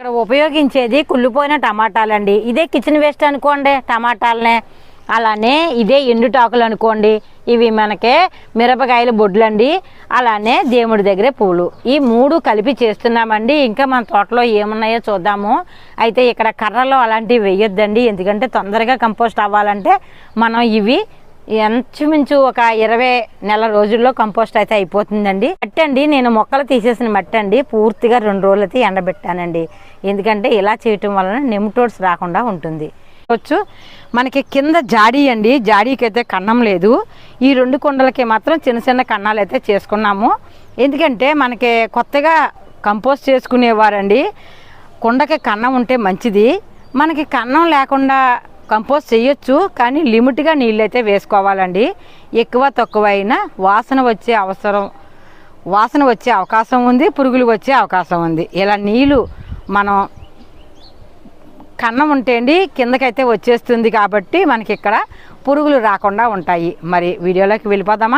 ఇక్కడ ఉపయోగించేది కుళ్ళిపోయిన టమాటాలండి. ఇదే కిచెన్ వేస్ట్ అనుకోండి టమాటాలనే. అలానే ఇదే ఎండుటాకులు అనుకోండి ఇవి మనకే మిరపకాయల బొడ్లండి అలానే దేవుడి దగ్గరే పూలు. ఈ మూడు కలిపి చేస్తున్నామండి. ఇంకా మన తోటలో ఏమున్నాయో చూద్దాము. అయితే ఇక్కడ కర్రలో అలాంటివి వేయొద్దండి ఎందుకంటే తొందరగా కంపోస్ట్ అవ్వాలంటే మనం ఇవి ఇంచుమించు ఒక ఇరవై నెల రోజుల్లో కంపోస్ట్ అయితే అయిపోతుందండి. మట్టి అండి నేను మొక్కలు తీసేసిన మట్టి అండి పూర్తిగా రెండు రోజులు అయితే ఎండబెట్టానండి. ఎందుకంటే ఇలా చేయటం వలన నెమ్టోడ్స్ రాకుండా ఉంటుంది. వచ్చు మనకి కింద జాడీ అండి జాడీకి అయితే కన్నం లేదు. ఈ రెండు కుండలకి మాత్రం చిన్న చిన్న కన్నాలు అయితే చేసుకున్నాము. ఎందుకంటే మనకి కొత్తగా కంపోస్ట్ చేసుకునేవారండి. కుండకి కన్నం ఉంటే మంచిది. మనకి కన్నం లేకుండా కంపోస్ట్ చేయొచ్చు కానీ లిమిట్గా నీళ్ళైతే వేసుకోవాలండి. ఎక్కువ తక్కువ అయినా వాసన వచ్చే అవసరం వాసన వచ్చే అవకాశం ఉంది పురుగులు వచ్చే అవకాశం ఉంది. ఇలా నీళ్ళు మనం కన్నం ఉంటే అండి కిందకైతే వచ్చేస్తుంది కాబట్టి మనకి ఇక్కడ పురుగులు రాకుండా ఉంటాయి. మరి వీడియోలోకి వెళ్ళిపోదామా?